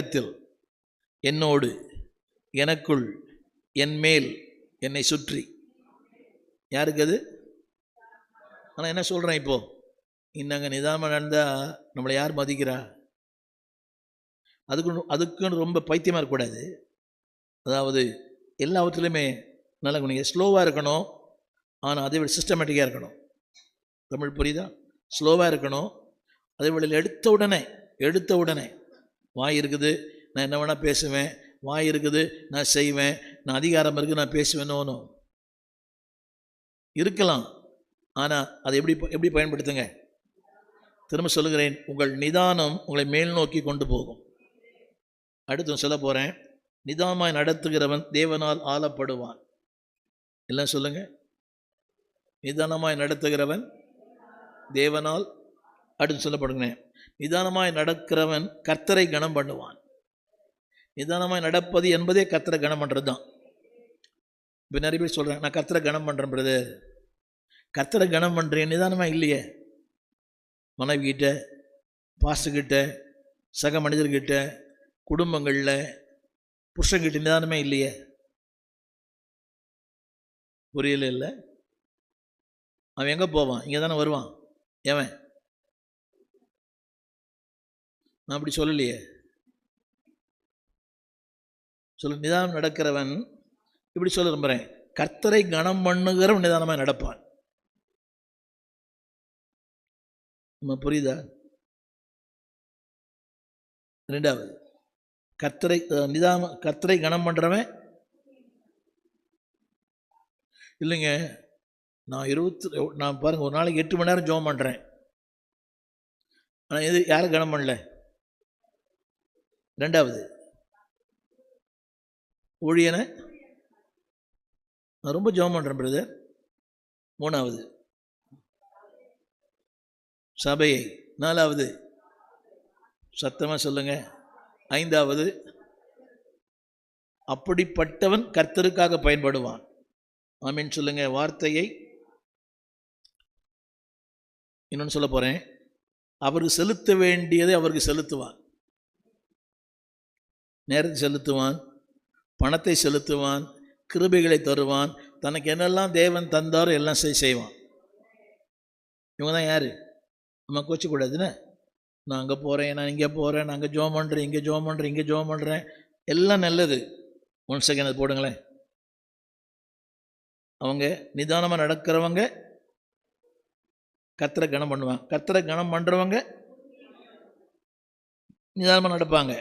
இடத்தில் என்னோடு எனக்குள் என் மேல் என்னை சுற்றி. யாருக்கு அது? ஆனால் என்ன சொல்கிறேன் இப்போ? இன்னங்க நிதானமாக நடந்தால் நம்மளை யார் மதிக்கிறா? அதுக்கு அதுக்குன்னு ரொம்ப பைத்தியமாக இருக்கக்கூடாது. அதாவது எல்லாவற்றிலுமே நல்ல நீங்கள் ஸ்லோவாக இருக்கணும் ஆனால் அதே விட சிஸ்டமேட்டிக்காக இருக்கணும். தமிழ் புரியுதா? ஸ்லோவாக இருக்கணும் அதே வேளையில் எடுத்த உடனே எடுத்த உடனே வாய் இருக்குது நான் என்ன வேணால் பேசுவேன். வாய் இருக்குது நான் செய்வேன். நான் அதிகாரம் இருக்குது நான் பேசுவேனோனோ இருக்கலாம். ஆனால் அதை எப்படி எப்படி பயன்படுத்துங்க? திரும்ப சொல்லுகிறேன் உங்கள் நிதானம் உங்களை மேல் நோக்கி கொண்டு போகும். அடுத்து சொல்ல போகிறேன் நிதானமாய் நடத்துகிறவன் தேவனால் ஆளப்படுவான். எல்லாம் சொல்லுங்கள் நிதானமாய் நடத்துகிறவன் தேவனால் அடுத்து சொல்லப்படுங்க நிதானமாய் நடக்கிறவன் கர்த்தரை கனம் பண்ணுவான். நிதானமாய் நடப்பது என்பதே கர்த்தரை கனம் பண்ணுறது தான் இப்போ நிறைய பேர் சொல்கிறேன் நான் கர்த்தரை கனம் பண்ணுறேன் பிரதர் கர்த்தரை கனம் பண்ணுறேன் நிதானமாக இல்லையே? மனைவிக்கிட்ட கிட்ட சக மனிதர்கிட்ட குடும்பங்களில் புருஷங்கிட்ட நிதானமே இல்லையே? புரியல இல்லை? அவன் எங்கே போவான்? இங்கே தானே வருவான்? எவன்? நான் அப்படி சொல்லலையே. சொல்ல நிதானம் நடக்கிறவன் இப்படி சொல்ல விரும்புகிறேன் கர்த்தரை கனம் பண்ணுகிறவன் நிதானமாக நடப்பான். நம்ம புரியுதா? ரெண்டாவது கர்த்தரை நிதானம் கர்த்தரை கனம் பண்ணுறவன் இல்லைங்க நான் இருபத்தி நான் பாருங்கள் ஒரு நாளைக்கு எட்டு மணி நேரம் ஜோம் பண்ணுறேன் ஆனால் எது யாரும் கனம் பண்ணல. ரெண்டாவது. ஊழியனை. நான் ரொம்ப ஜெபம் பண்ணுறேன் பிரதர் மூணாவது. சபையை. நாலாவது. சத்தமாக சொல்லுங்க. ஐந்தாவது. அப்படிப்பட்டவன் கர்த்தருக்காக பயன்படுவான். ஆமீன் சொல்லுங்க. வார்த்தையை. இன்னொன்று சொல்ல போகிறேன் அவருக்கு செலுத்த வேண்டியதை அவருக்கு செலுத்துவான். நேரத்தை செலுத்துவான் பணத்தை செலுத்துவான் கிருபைகளை தருவான். தனக்கு என்னெல்லாம் தேவன் தந்தாரோ எல்லாம் செய் செய்வான். இவங்க தான் யார்? நம்ம கோச்சிக்கூடாதுன்னு நான் அங்கே போகிறேன் நான் இங்கே போகிறேன் நான் அங்கே ஜோம் பண்ணுறேன் இங்கே ஜோம் பண்ணுறேன் இங்கே ஜோம் பண்ணுறேன் எல்லாம் நல்லது. ஒன் செகண்ட் அது போடுங்களேன். அவங்க நிதானமாக நடக்கிறவங்க கத்திர கனம் பண்ணுவாங்க. கத்திர கனம் பண்ணுறவங்க நிதானமாக நடப்பாங்க.